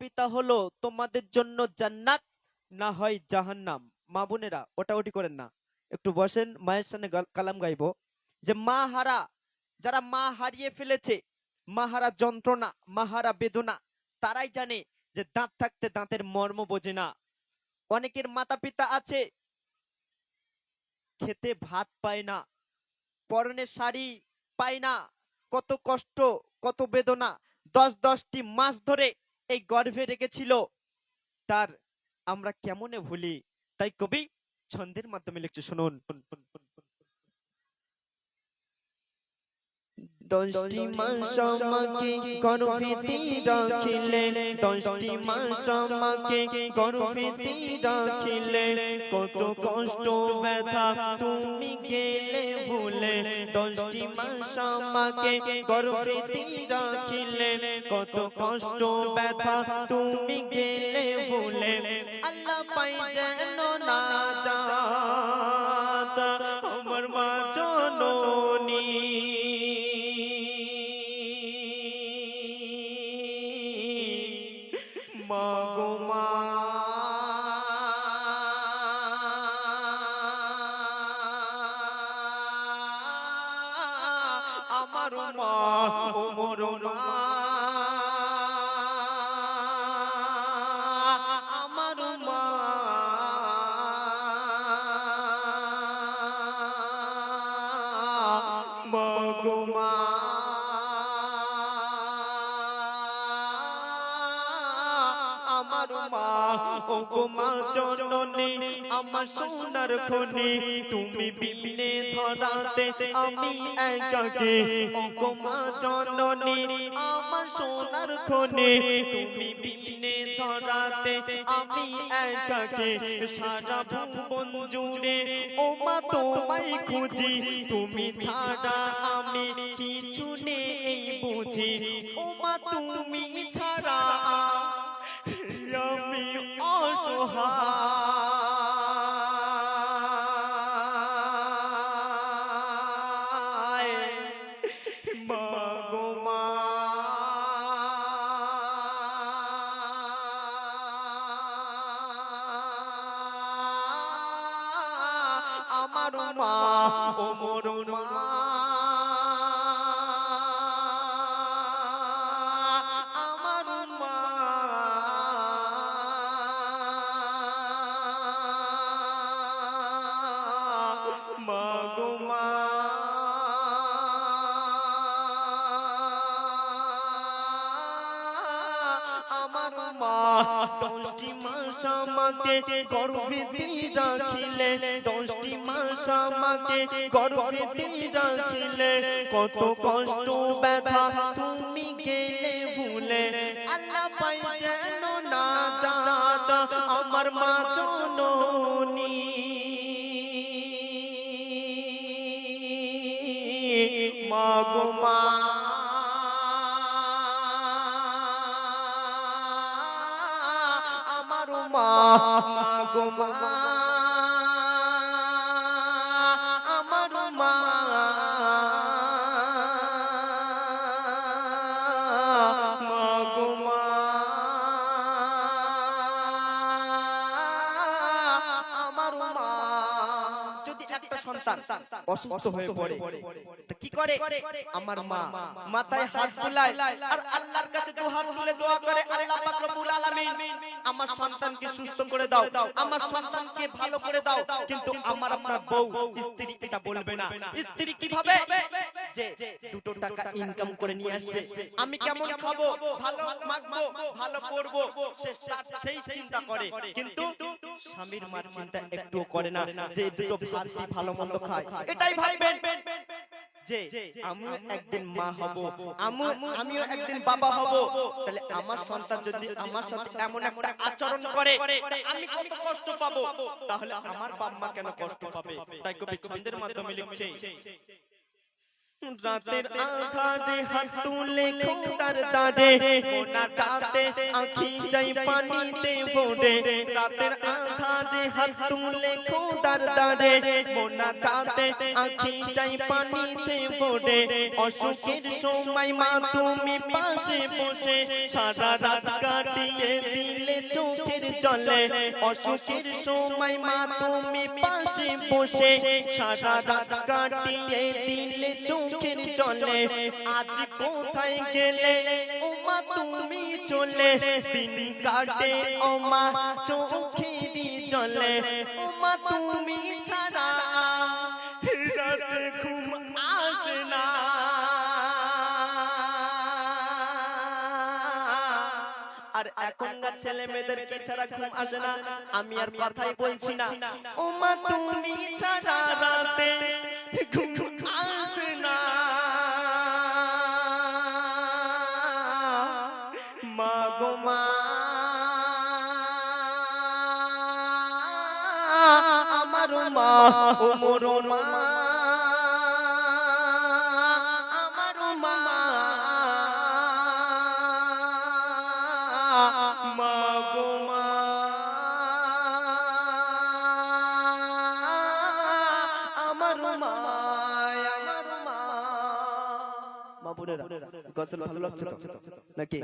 পিতা হলো তোমাদের জন্য জান্নাত, না হয় জাহান্নাম। মা বোনেরা ওটা ওটি করেন না। একটু বসেন, মায়ের সামনে কালাম গাইবো। যে মা হারা, যারা মা হারিয়ে ফেলেছে, মা হারা যন্ত্রণা, মা হারা বেদনা, তারাই জানে যে দাঁত থাকতে দাঁতের মর্ম বোঝে না। অনেকের মাতা পিতা আছে, খেতে ভাত পায় না, পরনে শাড়ি পায় না, কত কষ্ট, কত বেদনা, দশ দশটি মাস ধরে এই গর্ভে রেখেছিল তার আমরা কেমনে ভুলি? তাই কবি ছন্দের মাধ্যমে লিখছে শুনুন। দশটি মাস আমাকে গর্ভেতে রাখিলে দশটি মাস আমাকে গর্ভেতে রাখিলে কত কষ্ট ব্যথা তুমি গেলে ভুলে দশটি মাস আমাকে গর্ভেতে রাখিলে কত কষ্ট ব্যথা তুমি গেলে ভুলে। আল্লাহ পাই যেন না যাত আমার মা ও মোর মা। আমার মা। মা আমার মা। ও গো মা জননী, আমার সোনার খনি, তুমি বিনে ধরাতে আমি একাকে। ও গো মা জননী, আমার সোনার খনি, তুমি বিনে ধরাতে আমি একাকে। সারা ভুবন জুড়ে, ও মা তোমায় খুঁজি, তুমি ছাড়া আমার মা ও মোর মা। দশটি মাস আমাকে গর্ভে রাখিলে, দশটি মাস আমাকে গর্ভে রাখিলে, কত কষ্ট ব্যথা তুমি গেলে ভুলে। আল্লাহ পাই যেন না জাত আমার মা জননী মা গো মা। সন্তান অসুস্থ হয়ে পড়ে। কি করে? আমার মা মাথায় হাত বুলায় আর আল্লাহর কাছে দু হাত তুলে দোয়া করে আল্লাহ পাক রব্বুল আলামিন আমার সন্তানকে সুস্থ করে দাও আমার সন্তানকে ভালো করে দাও। কিন্তু আমার আপনার বউ স্ত্রী এটা বলবে না। স্ত্রী কীভাবে? যে দুটো টাকা ইনকাম করে নিয়ে আসবে। আমি কেমন খাব? ভালো মাখবো? ভালো পরবো সেই চিন্তা করে। কিন্তু স্বামীর মার চিন্তা একটুও করে না যে দুটো ভাত ভালো মন্দ খায়। এটাই ভাববেন যে আমিও একদিন মা হব আমু আমিও একদিন বাবা হব। তাহলে আমার সন্তান যদি আমার সাথে এমন একটা আচরণ করে আমি কত কষ্ট পাবো তাহলে আমার বাবা মা কেন কষ্ট পাবে? তাই কবি ছন্দের মাধ্যমে লিখছে। রাতের আধারে হাত তুলে খোদার দাঁড়ে মোনা চাতে আঁখি যাই পানিতে ভরে রাতের আধারে হাত তুলে খোদার দাঁড়ে মোনা চাতে আঁখি যাই পানিতে ভরে অসুখের সময় মা তুমি পাশে বসে সারা রাত কাটিয়ে চলে অসুখের সময় মা তুমি পাশে বসে, সারা রাত কাটিয়ে দিলে চোখের চলে আজ কোথায় গেলে? ও তুমি চলে। দিন কাটে, ও মা চোখেরই চলে ও মা তুমি ছাড়া আর এখনকার ছেলে মেয়েদেরকে ছাড়া ঘুম আসে না আমি আর কথাই বলছি না। ও মা তুমি ছাড়া রাতে ঘুম আসে না। মা গো মা। আমার মা ও মোর মা। গসল ভালো লাগছে তো? নাকি?